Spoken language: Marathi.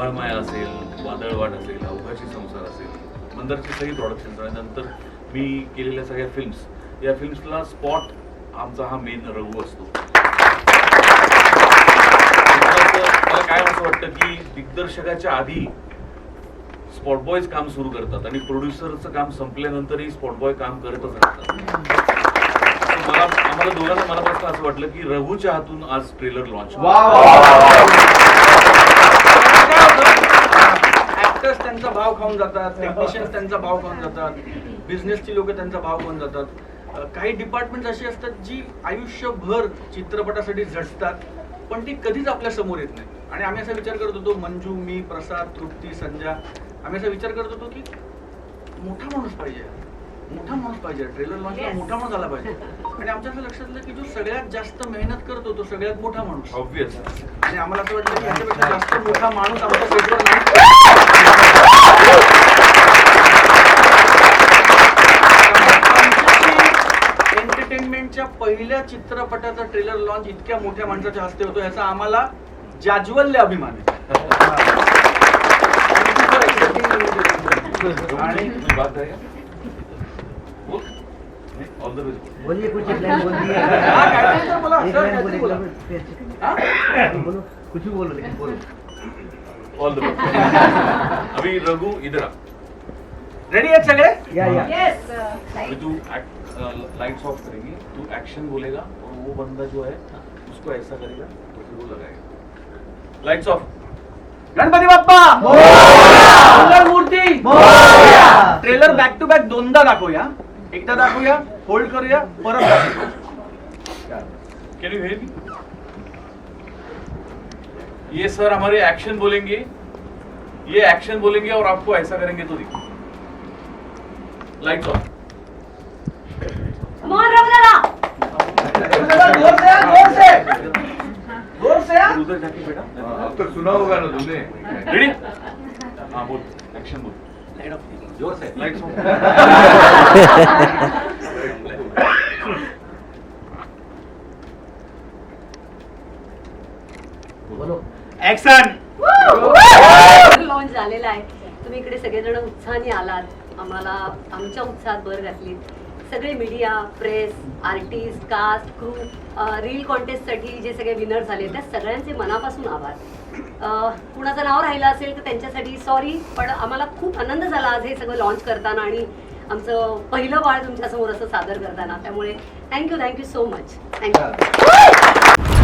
बाळमाया असेल वादळवाट असेल अवकाशी संसार असेल मंदरची सगळी प्रॉडक्शन आणि नंतर मी केलेल्या सगळ्या फिल्म्स या फिल्म्सला स्पॉट आमचा हा मेन रघु असतो. मला काय असं वाटतं की दिग्दर्शकाच्या आधी स्पॉट बॉयज काम सुरू करतात आणि प्रोड्युसरचं काम संपल्यानंतरही स्पॉट बॉय काम करतच राहतात. मला आम्हाला दोघांना मनापासून असं वाटलं की रघुच्या हातून आज ट्रेलर लॉन्च त्यांचा भाव खाऊन जातात टेक्निशियन्स त्यांचा भाव खाऊन जातात बिझनेसची लोक त्यांचा भाव खाऊन जातात. काही डिपार्टमेंट अशी असतात जी आयुष्यभर चित्रपटासाठी झटतात पण ती कधीच आपल्यासमोर येत नाही आणि आम्ही असा विचार करत होतो मंजू मी प्रसाद तृप्ती संध्या आम्ही असा विचार करत होतो की मोठा माणूस पाहिजे. मोठा माणूस पाहिजे. ट्रेलर लॉन्चला मोठा माणूस आला पाहिजे. आणि आमच्या असं लक्षात आलं की जो सगळ्यात जास्त मेहनत करतो तो सगळ्यात मोठा माणूस. ऑब्विस आणि आम्हाला असं वाटलं की जास्त मोठा माणूस आमच्या सेटवर नाही. एंटरटेनमेंटच्या पहिल्या चित्रपटाचा ट्रेलर लॉन्च इतक्या मोठ्या माणसाच्या हस्ते होतो याचा आम्हाला जाज्वल्य अभिमान आहे. आणि ऑल द बेस्ट बोलिए कुछ एक लाइन बोल दिए हा, काय बोलतो मला? एक असं लाइन काय बोलो एक बोला? लाइन हा? बोलो कुछ भी बोलो? लेकिन बोलो? ऑल द बेस्ट अभी रघु इधर आ। रेडी आहेत सगळे? या या. तू लाइट्स ऑफ करेंगी तू एक्शन बोलेगा और वो बंदा जो है उसको ऐसा करेगा तो फिर वो लगाएगा। Lights off Ganpati Bappa! मूर्ती ट्रेलर बॅक टू बॅक दोनदा दाखवूया. एकदा दाखवूया होल्ड करूया परत दाखवूया. कैन यू मी ये सर हमारे एक्शन बोलेंगे ये एक्शन बोलेंगे और आपको ऐसा करेंगे तो देखिए ऑफ मोहन रघुदादा जोर से जोर से. जोर से. फिर उधर जाके बेटा. अब तक सुना होगा ना तुमने. रेडी हाँ बोल. एक्शन बोल. जोर से. लाइट्स ऑफ बोलो. ऍक्शन लॉन्च झालेला आहे. तुम्ही इकडे सगळेजण उत्साहाने आलात. आम्हाला आमच्या उत्साहात भर घातली. सगळे media press artist cast crew reel कॉन्टेस्टसाठी जे सगळे विनर झाले त्या सगळ्यांचे मनापासून आभार. कुणाचं नाव राहिलं असेल तर त्यांच्यासाठी सॉरी पण आम्हाला खूप आनंद झाला आज हे सगळं लॉन्च करताना आणि आमचं पहिलं बाळ तुमच्यासमोर असं सादर करताना. त्यामुळे thank you thank you so much thank you